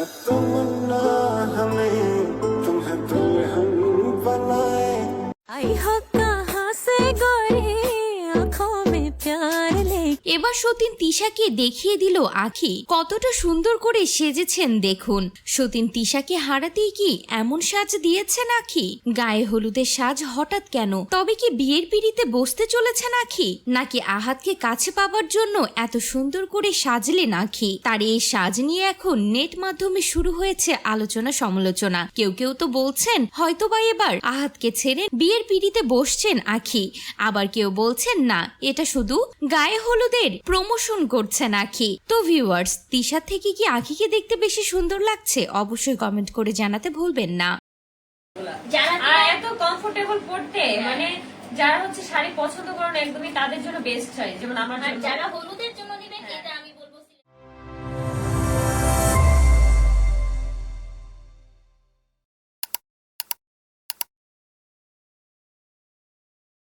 तमन्ना हमें तुम्हें दुल्हन बनाए आई हो कहाँ से गोरी आंखों में प्यार ले এবার সতীন তিশাকে দেখিয়ে দিল আখি। কতটা সুন্দর করে সেজেছেন দেখুন। সতীন তিশাকে হারাতেই কি এমন সাজ দিয়েছেন আখি? গায়ে হলুদের সাজ হঠাৎ কেন? তবে কি বিয়ের পিড়িতে বসতে চলেছেন আখি? নাকি আহাতকে কাছে পাবার জন্য এত সুন্দর করে সাজলেন আখি? তার এই সাজ নিয়ে এখন নেট মাধ্যমে শুরু হয়েছে আলোচনা সমালোচনা। কেউ কেউ তো বলছেন হয়তো হয়তোবা এবার আহাতকে ছেড়ে বিয়ের পিড়িতে বসছেন আখি। আবার কেউ বলছেন, না, এটা শুধু গায়ে হলুদের প্রমোশন করছে নাকি? তো ভিউয়ার্স তিশা থেকে কি আঁখিকে দেখতে বেশি সুন্দর লাগছে? অবশ্যই কমেন্ট করে জানাতে ভুলবেন না। আর এত কমফোর্টেবল পড়তে মানে যারা হচ্ছে শাড়ি পছন্দ করেন একদমই তাদের জন্য বেস্ট হয় যেমন আমার যারা জন্য